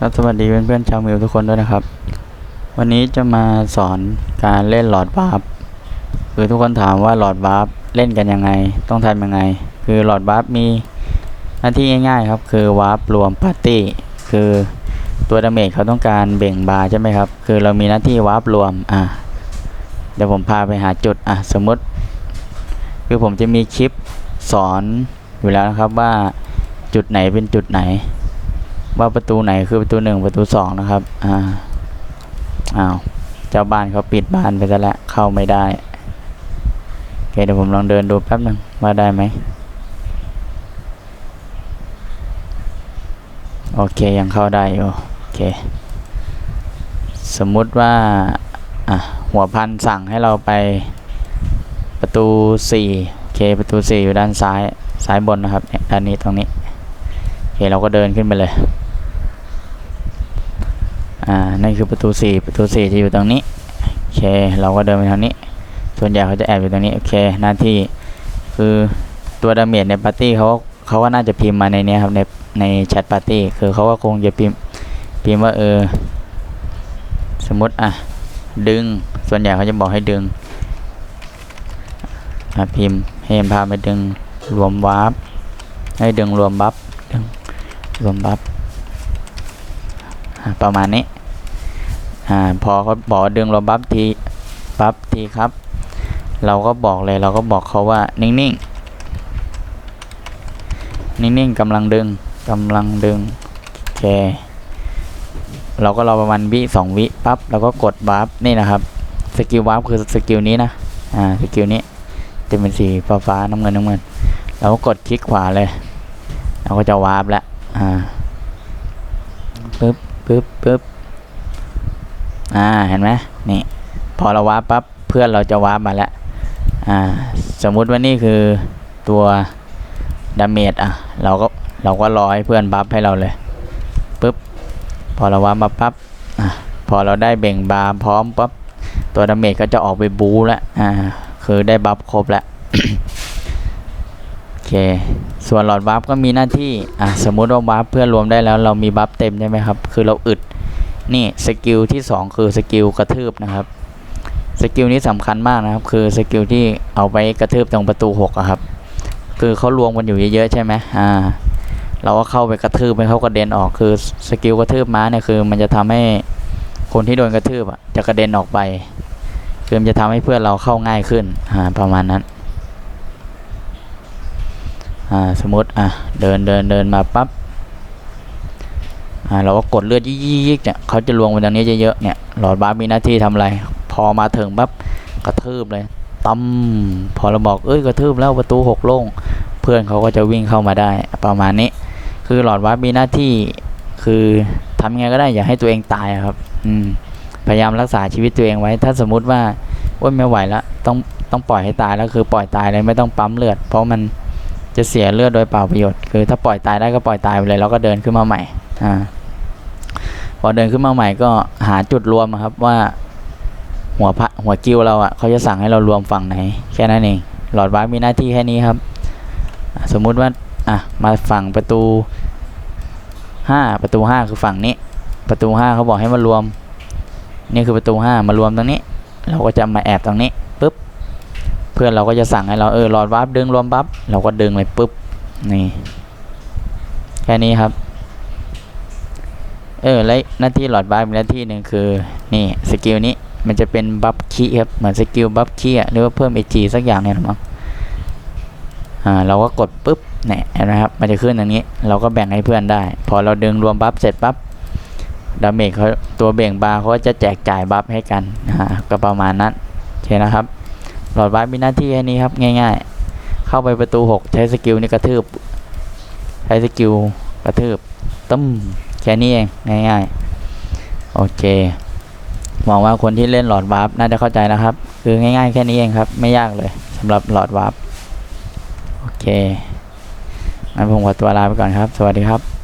ครับสวัสดีเพื่อนๆชาวมิวทุกคนด้วยนะครับ วันนี้จะมาสอนการเล่นหลอดวาร์คือทุกคนถามว่าหลอดวาร์ปเล่นกันยังไง ต้องทำยังไง คือหลอดวาร์ปมีหน้าที่ง่ายๆครับ คือวาร์ปรวมปาร์ตี้คือตัวดาเมจเขาต้องการเบ่งบาร์ใช่ไหมครับ คือเรามีหน้าที่วาร์ปรวมอะเดี๋ยวผมพาไปหาจุดอะสมมติ คือผมจะมีคลิปสอนอยู่แล้วนะครับว่าจุดไหนเป็นจุดไหน ว่าประตูไหนคือประตูหนึ่งประตูสองนะครับ อ่า อ้าว เจ้าบ้านเขาปิดบ้านไปซะแล้วเข้าไม่ได้โอเคเดี๋ยวผมลองเดินดูแป๊บหนึ่งว่าได้ไหม โอเคยังเข้าได้อยู่ โอเค สมมุติว่า อะ หัวพันสั่งให้เราไปประตูสี่โอเค ประตูสี่อยู่ด้านซ้าย ซ้ายบนนะครับเนี่ยด้านนี้ตรงนี้โอเคเราก็เดินขึ้นไปเลย อ่านั่นคือประตูสี่ประตูสี่จะอยู่ตรงนี้ โอเค เราก็เดินไปทางนี้ ส่วนใหญ่เขาจะแอบอยู่ตรงนี้ โอเค หน้าที่คือตัวดาเมจในปาร์ตี้เขาเขาก็น่าจะพิมพ์มาในนี้ครับในในแชทปาร์ตี้ คือเขาก็คงจะพิมพ์พิมพ์ว่าเออ สมมติอะ ดึง ส่วนใหญ่เขาจะบอกให้ดึงอะพิมพ์ให้พาไปดึงรวมวาร์ปให้ดึงรวมบัฟดึงรวมบัฟประมาณนี้ อ่าพอเขาบอกดึงเราบัฟทีบัฟทีครับ เราก็บอกเลยเราก็บอกเขาว่านิ่งๆนิ่งๆกำลังดึงกำลังดึงโอเคเราก็รอประมาณวิสองวิปั๊บเราก็กดบัฟนี่นะครับสกิลบัฟคือสกิลนี้นะอ่าสกิลนี้จะเป็นสีฟ้าฟ้าๆน้ำเงินน้ำเงินเราก็กดคลิกขวาเลยเราก็จะวาร์ปแล้วอ่าปึ๊บปึ๊บปึ๊บ อ่าเห็นไหมนี่พอเราวาร์ปปั๊บเพื่อนเราจะวาร์ปมาแล้วอ่าสมมุติว่านี่คือตัวดาเมจอะเราก็เราก็รอให้เพื่อนบัฟให้เราเลยปึ๊บพอเราวาร์ปมาปั๊บอะพอเราได้เบ่งบาร์พร้อมปั๊บตัวดาเมจก็จะออกไปบูแล้วอ่าคือได้บัฟครบแล้วโอเค ส่วนหลอดวาร์ปก็มีหน้าที่อะสมมุติว่าวาร์ปเพื่อนรวมได้แล้วเรามีบัฟเต็มใช่ไหมครับ คือเราอึด นี่สกิลที่ 2 คือสกิลกระทืบนะครับสกิลนี้สำคัญมากนะครับ คือสกิลที่เอาไปกระทืบตรงประตู6อะครับ คือเขารวมกันอยู่เยอะๆใช่ไหมอ่าเราก็เข้าไปกระทืบให้เขากระเด็นออกคือสกิลกระทืบม้าเนี่ยคือมันจะทำให้คนที่โดนกระทืบอะจะกระเด็นออกไปคือมันจะทำให้เพื่อนเราเข้าง่ายขึ้นอ่าประมาณนั้นอ่าสมมติอะเดินเดินเดินมาปั๊บ เราก็กดเลือดยิกๆเนี่ยเขาจะลวงไปตรงนี้เยอะๆเนี่ยหลอดบาร์มีหน้าที่ทำอะไร พอมาถึงปั๊บกระทืบเลยตั้มพอเราบอกเอ้ยกระทืบแล้วประตูหกโล่งเพื่อนเขาก็จะวิ่งเข้ามาได้ประมาณนี้ คือหลอดวาร์มีหน้าที่คือทำยังไงก็ได้อย่าให้ตัวเองตายครับ อืมพยายามรักษาชีวิตตัวเองไว้ ถ้าสมมุติว่าโอ้ยไม่ไหวแล้วต้องต้องปล่อยให้ตายแล้วคือปล่อยตายเลยไม่ต้องปั๊มเลือด เพราะมันจะเสียเลือดโดยเปล่าประโยชน์ คือถ้าปล่อยตายได้ก็ปล่อยตายไปเลยแล้วก็เดินขึ้นมาใหม่อ่า พอเดินขึ้นมาใหม่ก็หาจุดรวมครับว่าหัวพระหัวกิ้วเราอะเขาจะสั่งให้เรารวมฝั่งไหน แค่นั้นเองหลอดวาร์ปมีหน้าที่แค่นี้ครับ สมมุติว่าอะมาฝั่งประตูห้าประตูห้าคือฝั่งนี้ ประตูห้าเขาบอกให้มารวม นี่คือประตูห้ามารวมตรงนี้ เราก็จะมาแอบตรงนี้ปุ๊บเพื่อนเราก็จะสั่งให้เราเออหลอดวาร์ปดึงรวมปั๊บเราก็ดึงเลยปุ๊บนี่แค่นี้ครับ เออและหน้าที่หลอดบาร์มีหน้าที่หนึ่งคือ นี่สกิลนี้มันจะเป็นบัฟคีครับเหมือนสกิลบัฟคีอะหรือว่าเพิ่มเอจีสักอย่างเนี่ยหรือมั้งอ่าเราก็กดปุ๊บเนี่ยนไหมครับ มันจะขึ้นอย่างนี้ เราก็แบ่งให้เพื่อนได้ พอเราดึงรวมบัฟเสร็จปั๊บดาเมจเขาตัวเบ่งบาร์เขาจะแจกจ่ายบัฟให้กันอ่าก็ประมาณนั้นโอเคนะครับ หลอดบาร์มีหน้าที่แค่นี้ครับง่าย ๆ เข้าไปประตูหกใช้สกิลนี้กระทืบใช้สกิลกระทืบตึ้ม แค่นี้เองง่ายๆ โอเคหวังว่าคนที่เล่นหลอดวาร์ปน่าจะเข้าใจนะครับ คือง่ายๆ แค่นี้เองครับ ไม่ยากเลยสำหรับหลอดวาร์ปโอเคงั้นผมขอตัวลาไปก่อนครับ สวัสดีครับ